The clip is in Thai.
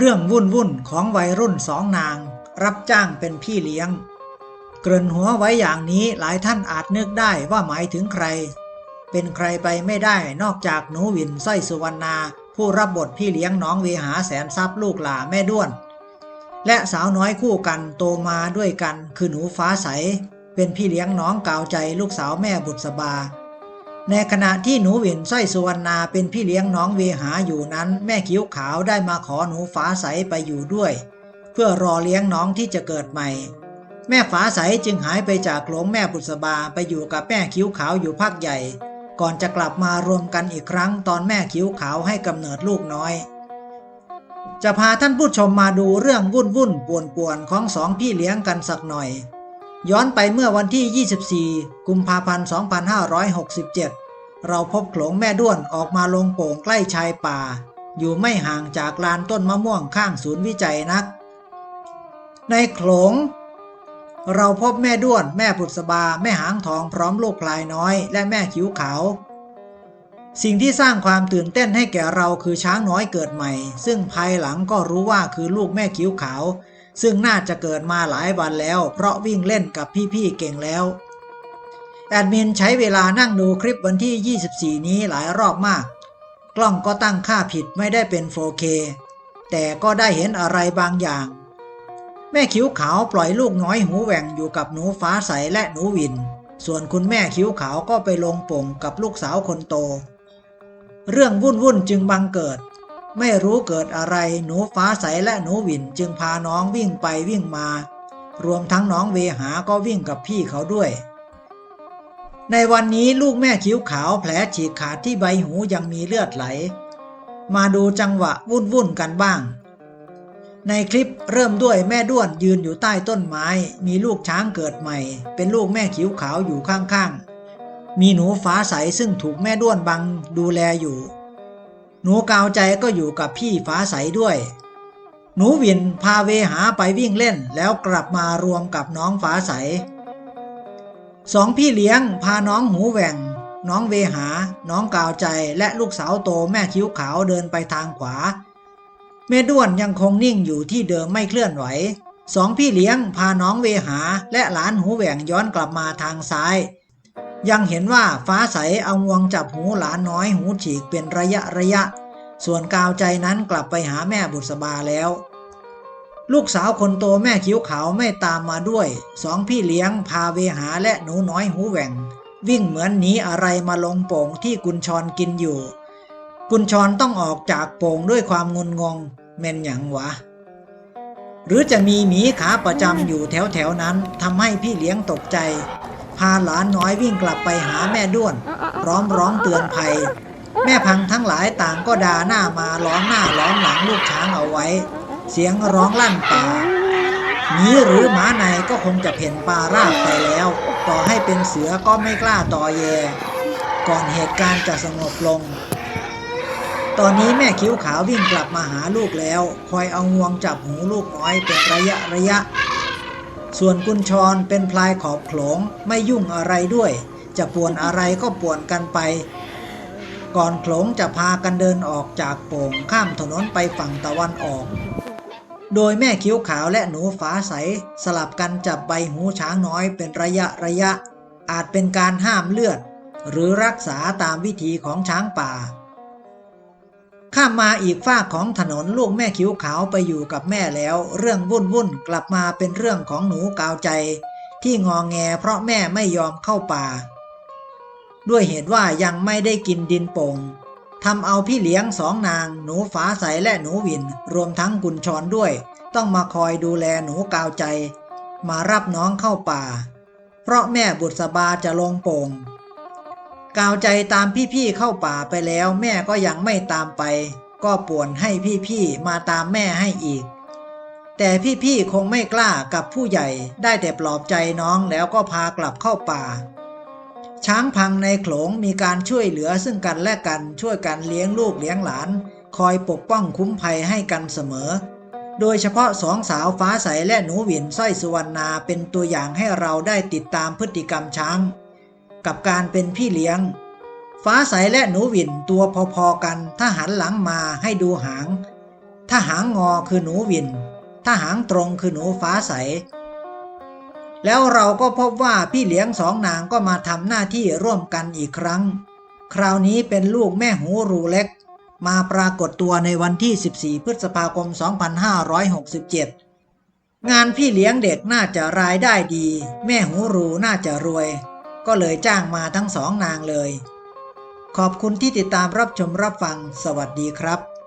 เรื่องวุ่นวุ่นของวัยรุ่นสองนาง รับจ้างเป็นพี่เลี้ยง เกริ่นหัวไว้อย่างนี้หลายท่านอาจนึกได้ว่าหมายถึงใคร เป็นใครไปไม่ได้นอกจากหนูวินสร้อยสุวรรณา ผู้รับบทพี่เลี้ยงน้องเวหาแสนทรัพย์ลูกหล่าแม่ด้วน และสาวน้อยคู่กันโตมาด้วยกัน คือหนูฟ้าใส เป็นพี่เลี้ยงน้องกาวใจลูกสาวแม่บุษบา ในขณะที่หนูหวินสร้อยสุวรรณาเป็นพี่เลี้ยงน้องเวหาอยู่นั้น แม่คิ้วขาวได้มาขอหนูฟ้าใสไปอยู่ด้วย เพื่อรอเลี้ยงน้องที่จะเกิดใหม่ แม่ฟ้าใสจึงหายไปจากโหลงแม่บุษบาไปอยู่กับแม่คิ้วขาวอยู่พักใหญ่ ก่อนจะกลับมารวมกันอีกครั้งตอนแม่คิ้วขาวให้กำเนิดลูกน้อย จะพาท่านผู้ชมมาดูเรื่องวุ่นวุ่นป่วนป่วนของสองพี่เลี้ยงกันสักหน่อย ย้อนไปเมื่อวันที่ 24 กุมภาพันธ์ 2567 เราพบโขลงแม่ด้วนออกมาลงโป่งใกล้ชายป่า อยู่ไม่ห่างจากลานต้นมะม่วงข้างศูนย์วิจัยนัก ในโขลง เราพบแม่ด้วน แม่บุษบา แม่หางทองพร้อมลูกพลายน้อย และแม่คิ้วขาว สิ่งที่สร้างความตื่นเต้นให้แก่เราคือช้างน้อยเกิดใหม่ ซึ่งภายหลังก็รู้ว่าคือลูกแม่คิ้วขาว ซึ่งน่าจะเกิดมาหลายวันแล้ว เพราะวิ่งเล่นกับพี่ๆเก่งแล้ว แอดมินใช้เวลานั่งดูคลิปวันที่ 24 นี้หลายรอบมาก กล้องก็ตั้งค่าผิดไม่ได้เป็น 4K แต่ก็ได้เห็นอะไรบางอย่าง แม่คิ้วขาวปล่อยลูกน้อยหูแหว่งอยู่กับหนูฟ้าใสและหนูวิน ส่วนคุณแม่คิ้วขาวก็ไปลงโป่งกับลูกสาวคนโต เรื่องวุ่นวุ่นๆจึงบังเกิด ไม่รู้เกิดอะไรหนูฟ้าใสและหนูวินจึงพาน้องวิ่งไปวิ่งมา รวมทั้งน้องเวหาก็วิ่งกับพี่เขาด้วย ในวันนี้ลูกแม่คิ้วขาวแผลฉีกขาดที่ใบหูยังมีเลือดไหล มาดูจังหวะวุ่นวุ่นๆกันบ้าง ในคลิปเริ่มด้วยแม่ด้วนยืนอยู่ใต้ต้นไม้ มีลูกช้างเกิดใหม่ เป็นลูกแม่คิ้วขาวอยู่ข้างๆมีหนูฟ้าใสซึ่งถูกแม่ด้วนบังดูแลอยู่ หนูกาวใจก็อยู่กับพี่ฟ้าใสด้วย หนูวินพาเวหาไปวิ่งเล่นแล้วกลับมารวมกับน้องฟ้าใส สองพี่เลี้ยงพาน้องหูแหว่ง น้องเวหา น้องกาวใจและลูกสาวโตแม่คิ้วขาวเดินไปทางขวาแม่ด้วนยังคงนิ่งอยู่ที่เดิมไม่เคลื่อนไหวสองพี่เลี้ยงพาน้องเวหาและหลานหูแหว่งย้อนกลับมาทางซ้าย ยังเห็นว่าฟ้าใสเอางวงจับหูหลานน้อยหูฉีกเป็นระยะระยะ ส่วนกาวใจนั้นกลับไปหาแม่บุษบาแล้ว ลูกสาวคนโตแม่คิ้วขาวไม่ตามมาด้วย สองพี่เลี้ยงพาเวหาและหนูน้อยหูแหว่ง วิ่งเหมือนหนีอะไรมาลงโป่งที่กุญชรกินอยู่ กุญชรต้องออกจากโป่งด้วยความงุนงงเม่นหยังวะ หรือจะมีหมีขาประจำอยู่แถวแถวนั้นทำให้พี่เลี้ยงตกใจ พาหลานน้อยวิ่งกลับไปหาแม่ด้วน พร้อมร้องเตือนภัย แม่พังทั้งหลายต่างก็ด่าหน้ามาล้อมหน้าล้อมหลังลูกช้างเอาไว้ เสียงร้องลั่นป่าหมีหรือหมาในก็คงจะเพ่นปลาราบไปแล้ว ต่อให้เป็นเสือก็ไม่กล้าต่อแย ก่อนเหตุการณ์จะสงบลง ตอนนี้แม่คิ้วขาววิ่งกลับมาหาลูกแล้ว คอยเอางวงจับหูลูกน้อยเป็นระยะระยะ ส่วนกุญชรเป็นพลายขอบโขลงไม่ยุ่งอะไรด้วย จะป่วนอะไรก็ป่วนกันไป ก่อนโขลงจะพากันเดินออกจากโป่งข้ามถนนไปฝั่งตะวันออก โดยแม่คิ้วขาวและหนูฟ้าใส สลับกันจับใบหูช้างน้อยเป็นระยะระยะ อาจเป็นการห้ามเลือด หรือรักษาตามวิธีของช้างป่า ข้ามมาอีกฝากของถนนลูกแม่คิ้วขาวไปอยู่กับแม่แล้ว เรื่องวุ่นวุ่นกลับมาเป็นเรื่องของหนูกาวใจ ที่งองแงเพราะแม่ไม่ยอมเข้าป่า ด้วยเหตุว่ายังไม่ได้กินดินโป่งทำเอาพี่เลี้ยงสองนาง หนูฟ้าใสและหนูวิน รวมทั้งกุญชรด้วย ต้องมาคอยดูแลหนูกาวใจ มารับน้องเข้าป่า เพราะแม่บุษบาจะลงโป่ง กาวใจตามพี่ๆเข้าป่าไปแล้ว แม่ก็ยังไม่ตามไป ก็ป่วนให้พี่ๆมาตามแม่ให้อีก แต่พี่ๆคงไม่กล้ากับผู้ใหญ่ได้แต่ปลอบใจน้องแล้วก็พากลับเข้าป่า ช้างพังในโขลงมีการช่วยเหลือซึ่งกันและกันช่วยกันเลี้ยงลูกเลี้ยงหลาน คอยปกป้องคุ้มภัยให้กันเสมอ โดยเฉพาะสองสาวฟ้าใสและหนูหวินสร้อยสุวรรณาเป็นตัวอย่างให้เราได้ติดตามพฤติกรรมช้าง กับการเป็นพี่เลี้ยง ฟ้าใสและหนูหวินตัวพอๆกันถ้าหันหลังมาให้ดูหาง ถ้าหางงอคือหนูวิน ถ้าหางตรงคือหนูฟ้าใส แล้วเราก็พบว่าพี่เลี้ยงสองนางก็มาทำหน้าที่ร่วมกันอีกครั้ง คราวนี้เป็นลูกแม่หูรูเล็ก มาปรากฏตัวในวันที่ 14 พฤษภาคม 2567งานพี่เลี้ยงเด็กน่าจะรายได้ดี แม่หูรูน่าจะรวย ก็เลยจ้างมาทั้งสองนางเลย ขอบคุณที่ติดตามรับชมรับฟัง สวัสดีครับ